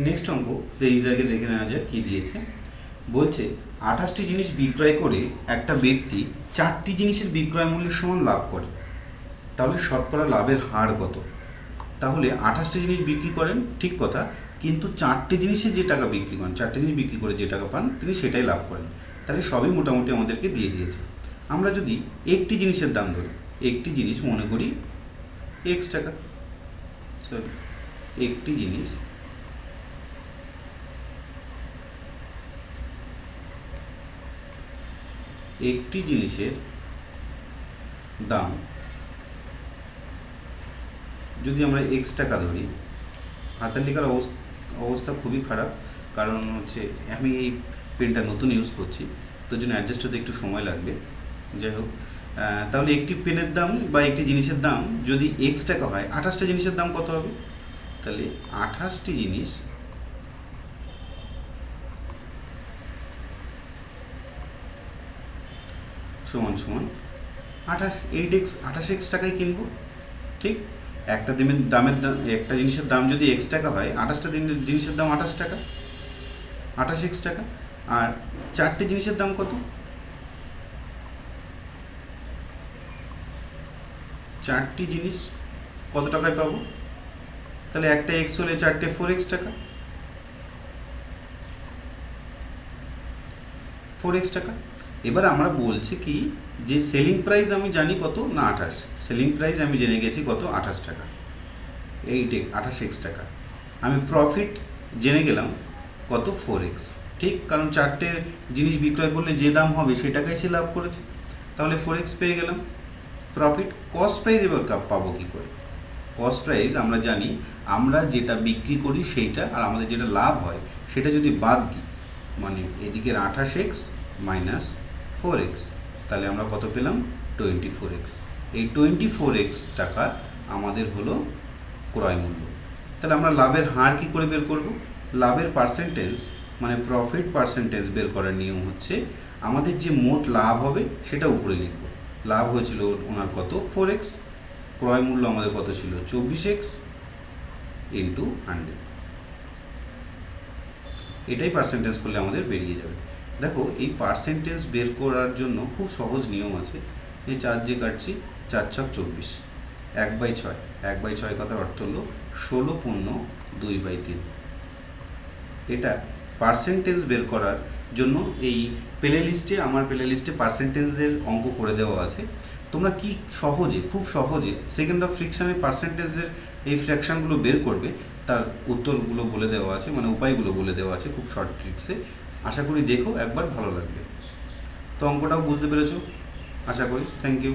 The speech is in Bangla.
নেক্সট অঙ্ক তেইশ দাগে দেখে নেওয়া যাক কী দিয়েছে। বলছে, আঠাশটি জিনিস বিক্রয় করে একটা ব্যক্তি চারটি জিনিসের বিক্রয় মূল্যের সমান লাভ করে। তাহলে শতকরা লাভের হার কত? তাহলে আঠাশটি জিনিস বিক্রি করেন, ঠিক কথা, কিন্তু চারটি জিনিসে যে টাকা বিক্রি করেন, চারটি জিনিস বিক্রি করে যে টাকা পান, তিনি সেটাই লাভ করেন। তাহলে সবই মোটামুটি আমাদেরকে দিয়ে দিয়েছে। আমরা যদি একটি জিনিসের দাম ধরি, একটি জিনিস মনে করি এক্স টাকা সরি একটি জিনিস একটি জিনিসের দাম। যদি আমরা এক্স টাকা ধরি, হাতের লেখার অবস- অবস্থা খুবই খারাপ। কারণ হচ্ছে, আমি এই পেনটা নতুন ইউজ করছি, তো জন্য অ্যাডজাস্ট হতে একটু সময় লাগবে। যাই হোক তাহলে একটি পেনের দাম বা একটি জিনিসের দাম যদি এক্স টাকা হয়, আঠাশটা জিনিসের দাম কত হবে? তাহলে আঠাশটি জিনিস সমান সমান। আঠাশ এইট এক্স আঠাশ এক্স টাকায় কিনবো। ঠিক? একটা দিনের দামের দাম একটা জিনিসের দাম যদি এক্স টাকা হয়, আঠাশটা দিন, জিনিসের দাম আঠাশ টাকা, আঠাশ এক্স টাকা। আর চারটে জিনিসের দাম কত? চারটি জিনিস কত টাকায় পাবো? তাহলে একটা এক্স হলে চারটে ফোর এক্স টাকা। ফোর এক্স টাকা। এবার আমরা বলছি কি যে সেলিং প্রাইস আমি জানি কত? না, আঠাশ। সেলিং প্রাইস আমি জেনে গেছি কত? আঠাশ টাকা। এইট আঠাশ এক্স টাকা। আমি প্রফিট জেনে গেলাম কত? ফোর এক্স ঠিক? কারণ চারটে জিনিস বিক্রয় করলে যে দাম হবে সেই টাকাই সে লাভ করেছে। তাহলে ফোর এক্স পেয়ে গেলাম। প্রফিট কস্ট প্রাইস এবার পাবো কী করে? কস্ট প্রাইস আমরা জানি, আমরা যেটা বিক্রি করি সেইটা আর আমাদের যেটা লাভ হয়, সেটা যদি বাদ দিই মানে এদিকের আঠাশ এক্স মাইনাস ফোর এক্স তাহলে আমরা কত পেলাম? টোয়েন্টি ফোর এক্স এই টোয়েন্টি ফোর এক্স টাকা আমাদের হলো ক্রয় মূল্য। তাহলে আমরা লাভের হার কী করে বের করব? লাভের পার্সেন্টেজ মানে প্রফিট পার্সেন্টেজ বের করার নিয়ম হচ্ছে আমাদের যে মোট লাভ হবে সেটা উপরে লিখব। লাভ হয়েছিল ওনার কত? ফোর এক্স ক্রয় মূল্য আমাদের কত ছিল? চব্বিশ এক্স ইন্টু হান্ড্রেড এটাই পার্সেন্টেজ করলে আমাদের বেরিয়ে যাবে। দেখো, এই পার্সেন্টেজ বের করার জন্য খুব সহজ নিয়ম আছে। এই চার যে কাটছি, চার ছক চব্বিশ। এক বাই ছয়। এক বাই ছয় কথার অর্থ হলো ষোলো পূর্ণ দুই বাই তিন। এটা পার্সেন্টেজ বের করার জন্য এই প্লে লিস্টে, আমার প্লে লিস্টে পার্সেন্টেজের অঙ্ক করে দেওয়া আছে। তোমরা কি সহজে, খুব সহজে সেকেন্ড অফ ফ্রিকশনের পার্সেন্টেজের এই ফ্র্যাকশানগুলো বের করবে? তার উত্তরগুলো বলে দেওয়া আছে মানে উপায়গুলো বলে দেওয়া আছে খুব শর্ট ট্রিক্সে আশা করি দেখো, একবার ভালো লাগবে। তো অঙ্কটাও বুঝতে পেরেছ? আশা করি। Thank you